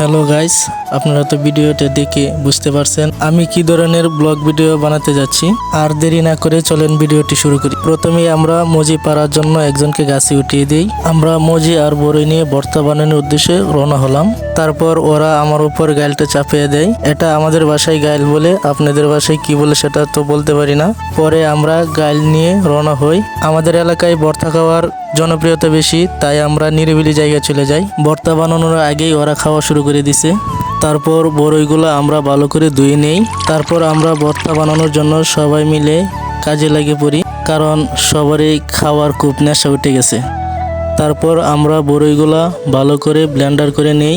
Hello guys আপনারা তো ভিডিওটা দেখে বুঝতে পারছেন আমি কি ধরনের ব্লগ ভিডিও বানাতে যাচ্ছি। আর দেরি না করে চলেন ভিডিওটি শুরু করি। প্রথমেই আমরা মজি পাড়ার জন্য একজনকে গাছে উঠিয়ে দিই। আমরা মজি আর বড়ই নিয়ে ভর্তা বানানোর উদ্দেশ্যে রওনা হলাম। তারপর ওরা আমার উপর গাইলটা চাপিয়ে দেয়। এটা আমাদের বাসায় গাইল বলে, আপনাদের বাসায় কি বলে সেটা তো বলতে পারি না। পরে আমরা গাইল নিয়ে রওনা হই। আমাদের এলাকায় ভর্তা খাওয়ার জনপ্রিয়তা বেশি, তাই আমরা নিরিবিলি জায়গায় চলে যাই। ভর্তা বানানোর আগেই ওরা খাওয়া শুরু করে দিছে। তারপর বড়ইগুলো আমরা ভালো করে ধুয়ে নেই। তারপর আমরা ভর্তা বানানোর জন্য সবাই মিলে কাজে লাগে পড়ি, কারণ সবারই খাওয়ার খুব নেশা উঠে গেছে। তারপর আমরা বড়ইগুলো ভালো করে ব্লেন্ডার করে নেই।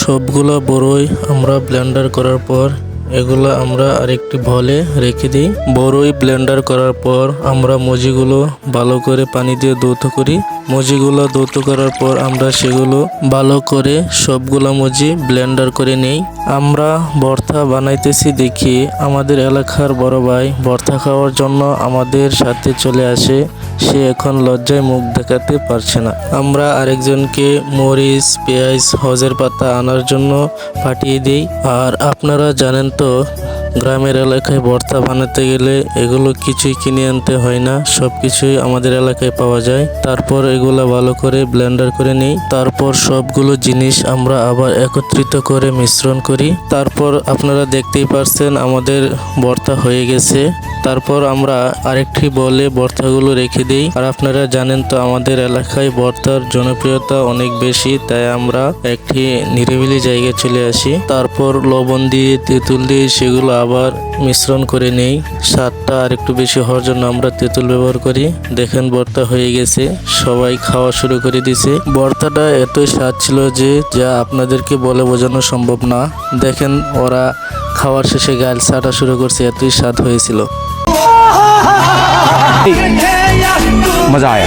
সবগুলো বড়ই আমরা ব্লেন্ডার করার পর এগুলো আমরা আরেকটি ভলে রেখে দিই। বড়ই ব্লেন্ডার করার পর আমরা মজিগুলো ভালো করে পানি দিয়ে দৌত করি। মজিগুলো দৌত করার পর আমরা সেগুলো ভালো করে সবগুলো মজি ব্লেন্ডার করে নেই। আমরা ভর্তা বানাইতেছি দেখি আমাদের এলাকার বড় ভাই ভর্তা খাওয়ার জন্য আমাদের সাথে চলে আসে। সে এখন লজ্জায় মুখ দেখাতে পারছে না। আমরা আরেকজনকে মরিচ, পেঁয়াজ, হজের পাতা আনার জন্য পাঠিয়ে দিই। আর আপনারা জানেন তো গ্রামের এলাকায় ভর্তা বানাতে গেলে এগুলো কিছুই কিনে আনতে হয় না সব কিছুই আমাদের এলাকায় পাওয়া যায়। তারপর এগুলো ভালো করে ব্লেন্ডার করে নিই, তারপর সবগুলো জিনিস আমরা আবার একত্রিত করে মিশ্রণ করি। তারপর আপনারা দেখতেই পারছেন আমাদের ভর্তা হয়ে গেছে। তারপর আমরা আরেকটি বলে ভর্তাগুলো রেখে দিই। আর আপনারা জানেন তো আমাদের এলাকায় ভর্তার জনপ্রিয়তা অনেক বেশি, তাই আমরা একটি নিরিবিলি জায়গায় চলে আসি। তারপর লবণ দিয়ে, তেঁতুল দিয়ে সেগুলো আবার মিশ্রণ করে নেই। স্বাদটা আর একটু বেশি হওয়ার জন্য আমরা তেঁতুল ব্যবহার করি। দেখেন, ভর্তা হয়ে গেছে। সবাই খাওয়া শুরু করে দিছে। ভর্তাটা এতই স্বাদ ছিল যে, যা আপনাদেরকে বলে বোঝানো সম্ভব না। দেখেন, ওরা খাওয়ার শেষে গাল ছাটা শুরু করছে। এতই স্বাদ হয়েছিল। মজা আয়া।